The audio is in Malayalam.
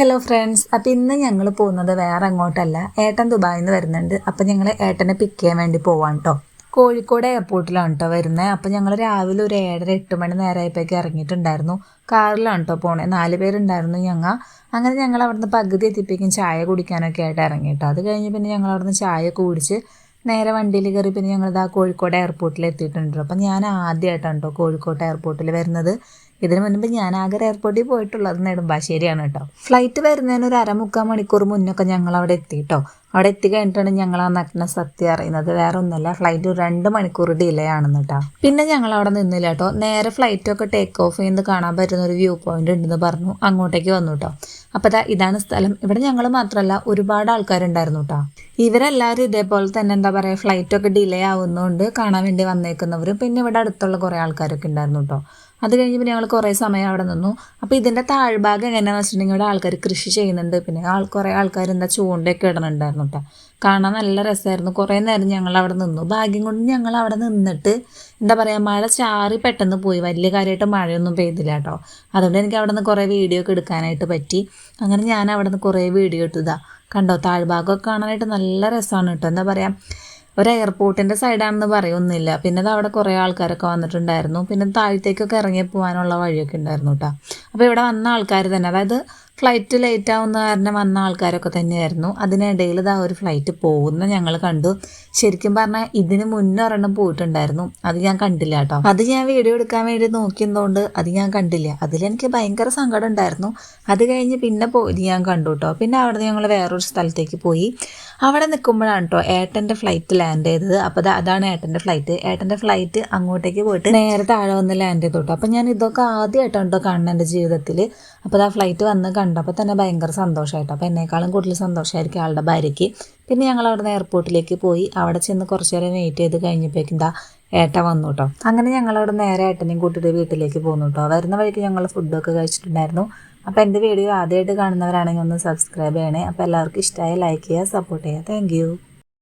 ഹലോ ഫ്രണ്ട്സ് അപ്പോൾ ഇന്ന് ഞങ്ങൾ പോകുന്നത് വേറെ അങ്ങോട്ടല്ല. ഏട്ടൻ ദുബായിൽ നിന്ന് വരുന്നുണ്ട്. അപ്പോൾ ഞങ്ങൾ ഏട്ടനെ പിക്ക് ചെയ്യാൻ വേണ്ടി പോവാണ് കേട്ടോ കോഴിക്കോട് എയർപോർട്ടിലാണ് കേട്ടോ വരുന്നത് അപ്പോൾ ഞങ്ങൾ രാവിലെ ഒരു ഏഴര എട്ട് മണി നേരമായപ്പോഴേക്ക് ഇറങ്ങിയിട്ടുണ്ടായിരുന്നു. കാറിലാണ് കേട്ടോ പോണേ. നാല് പേരുണ്ടായിരുന്നു ഞങ്ങൾ അങ്ങനെ ഞങ്ങൾ അവിടുന്ന് പകുതി എത്തിപ്പിക്കും ചായ കുടിക്കാനൊക്കെ ആയിട്ട് ഇറങ്ങി കേട്ടോ അത് കഴിഞ്ഞ് പിന്നെ ഞങ്ങൾ അവിടുന്ന് ചായ കുടിച്ച് നേരെ വണ്ടിയിൽ കയറി പിന്നെ ഞങ്ങൾ ആ കോഴിക്കോട് എയർപോർട്ടിൽ എത്തിയിട്ടുണ്ട് അപ്പം ഞാൻ ആദ്യമായിട്ടാണ് കേട്ടോ കോഴിക്കോട് എയർപോർട്ടിൽ വരുന്നത്. ഇതിന് മുൻപ് ഞാൻ ആകെ എയർപോർട്ടിൽ പോയിട്ടുള്ളത് നെടുമ്പാശ്ശേരിയാണ് കേട്ടോ. ഫ്ലൈറ്റ് വരുന്നതിന് ഒരു അരമുക്കാൽ മണിക്കൂർ മുന്നൊക്കെ ഞങ്ങൾ അവിടെ എത്തി കേട്ടോ. അവിടെ എത്തി കഴിഞ്ഞിട്ടാണ് ഞങ്ങൾ ആ നഗ്ന സത്യം അറിയുന്നത്. വേറെ ഒന്നുമല്ല ഫ്ലൈറ്റ് രണ്ട് മണിക്കൂർ ഡിലേ ആണെന്ന് കേട്ടോ. പിന്നെ ഞങ്ങൾ അവിടെ നിന്നില്ല കേട്ടോ. നേരെ ഫ്ലൈറ്റൊക്കെ ടേക്ക് ഓഫ് ചെയ്യുന്നത് കാണാൻ പറ്റുന്ന ഒരു വ്യൂ പോയിന്റ് ഉണ്ടെന്ന് പറഞ്ഞു. അങ്ങോട്ടേക്ക് വന്നു കേട്ടോ. അപ്പോൾ ദാ ഇതാണ് സ്ഥലം. ഇവിടെ ഞങ്ങൾ മാത്രമല്ല ഒരുപാട് ആൾക്കാരുണ്ടായിരുന്നു കേട്ടോ. ഇവരെല്ലാവരും ഇതേപോലെ തന്നെ എന്താ പറയുക ഫ്ലൈറ്റൊക്കെ ഡിലേ ആവുന്നതുകൊണ്ട് കാണാൻ വേണ്ടി വന്നേക്കുന്നവരും പിന്നെ ഇവിടെ അടുത്തുള്ള കുറേ ആൾക്കാരൊക്കെ ഉണ്ടായിരുന്നു കേട്ടോ. അത് കഴിഞ്ഞ് പിന്നെ ഞങ്ങൾ കുറേ സമയം അവിടെ നിന്നു. അപ്പോൾ ഇതിന്റെ താഴ്ഭാഗം എങ്ങനെയാണെന്ന് വെച്ചിട്ടുണ്ടെങ്കിൽ ഇവിടെ ആൾക്കാർ കൃഷി ചെയ്യുന്നുണ്ട്. പിന്നെ ആൾ കുറേ ആൾക്കാർ എന്താ ചൂണ്ടയൊക്കെ ഇടുന്നുണ്ടായിരുന്നു കേട്ടോ കാണാൻ നല്ല രസമായിരുന്നു കുറേ നേരം ഞങ്ങൾ അവിടെ നിന്നു. ഭാഗ്യം കൊണ്ട് ഞങ്ങൾ അവിടെ നിന്നിട്ട് എന്താ പറയുക മഴ ചാറി പെട്ടെന്ന് പോയി. വലിയ കാര്യമായിട്ട് മഴയൊന്നും പെയ്തില്ല കേട്ടോ അതുകൊണ്ട് എനിക്ക് അവിടെ നിന്ന് കുറേ വീഡിയോ ഒക്കെ എടുക്കാനായിട്ട് പറ്റി. അങ്ങനെ ഞാൻ അവിടെ നിന്ന് കുറേ വീഡിയോ ഇട്ടതാ കണ്ടോ? താഴ്ഭാഗമൊക്കെ കാണാനായിട്ട് നല്ല രസമാണ് കേട്ടോ എന്താ പറയുക ഒരു എയർപോർട്ടിന്റെ സൈഡാണെന്ന് പറയൊന്നുമില്ല. പിന്നെ അവിടെ കുറേ ആൾക്കാരൊക്കെ വന്നിട്ടുണ്ടായിരുന്നു. പിന്നെ താഴത്തേക്കൊക്കെ ഇറങ്ങി പോകാനുള്ള വഴിയൊക്കെ ഉണ്ടായിരുന്നു കേട്ടോ അപ്പോൾ ഇവിടെ വന്ന ആൾക്കാർ തന്നെ അതായത് ഫ്ലൈറ്റ് ലേറ്റ് ആവുന്ന കാരണം വന്ന ആൾക്കാരൊക്കെ തന്നെയായിരുന്നു. അതിനിടയിൽ ഇതാ ഒരു ഫ്ലൈറ്റ് പോകുന്ന ഞങ്ങൾ കണ്ടു. ശരിക്കും പറഞ്ഞാൽ ഇതിന് മുന്നേ ഒരെണ്ണം പോയിട്ടുണ്ടായിരുന്നു. അത് ഞാൻ കണ്ടില്ല കേട്ടോ. അത് ഞാൻ വീഡിയോ എടുക്കാൻ വേണ്ടി നോക്കിയതുകൊണ്ട് അത് ഞാൻ കണ്ടില്ല. അതിലെനിക്ക് ഭയങ്കര സങ്കടം ഉണ്ടായിരുന്നു. അത് കഴിഞ്ഞ് പിന്നെ പോയി ഞാൻ കണ്ടു കേട്ടോ. പിന്നെ അവിടെ ഞങ്ങൾ വേറൊരു സ്ഥലത്തേക്ക് പോയി. അവിടെ നിൽക്കുമ്പോഴാണ് കേട്ടോ ഏട്ടന്റെ ഫ്ലൈറ്റ് ലാൻഡ് ചെയ്തത്. അപ്പോൾ അതാണ് ഏട്ടന്റെ ഫ്ലൈറ്റ് ഏട്ടന്റെ ഫ്ലൈറ്റ് അങ്ങോട്ടേക്ക് പോയിട്ട് നേരെ താഴെ വന്ന് ലാൻഡ് ചെയ്തു കേട്ടോ. അപ്പോൾ ഞാൻ ഇതൊക്കെ ആദ്യമായിട്ടാണ് കേട്ടോ കാണുന്നത്. എന്റെ ജീവിതത്തിൽ. അപ്പോൾ ആ ഫ്ലൈറ്റ് വന്ന് കണ്ടപ്പോൾ തന്നെ ഭയങ്കര സന്തോഷമായിട്ടോ അപ്പോൾ എന്നേക്കാളും കൂടുതൽ സന്തോഷമായിരിക്കും ആളുടെ ഭാര്യയ്ക്ക്. പിന്നെ ഞങ്ങൾ അവിടെ നിന്ന് എയർപോർട്ടിലേക്ക് പോയി. അവിടെ ചെന്ന് കുറച്ച് നേരം വെയിറ്റ് ചെയ്ത് കഴിഞ്ഞപ്പോഴേക്കും എന്താ ഏട്ട വന്നു കേട്ടോ അങ്ങനെ ഞങ്ങൾ അവിടെ നേരെ ഏട്ടനെയും കൂട്ടിയിട്ട് വീട്ടിലേക്ക് പോന്നു കേട്ടോ വരുന്ന വഴിക്ക് ഞങ്ങൾ ഫുഡൊക്കെ കഴിച്ചിട്ടുണ്ടായിരുന്നു. അപ്പോൾ എന്റെ വീഡിയോ ആദ്യമായിട്ട് കാണുന്നവരാണെങ്കിൽ ഒന്ന് സബ്സ്ക്രൈബ് ചെയ്യണേ. അപ്പോൾ എല്ലാവർക്കും ഇഷ്ടമായി ലൈക്ക് ചെയ്യുക സപ്പോർട്ട് ചെയ്യുക. താങ്ക്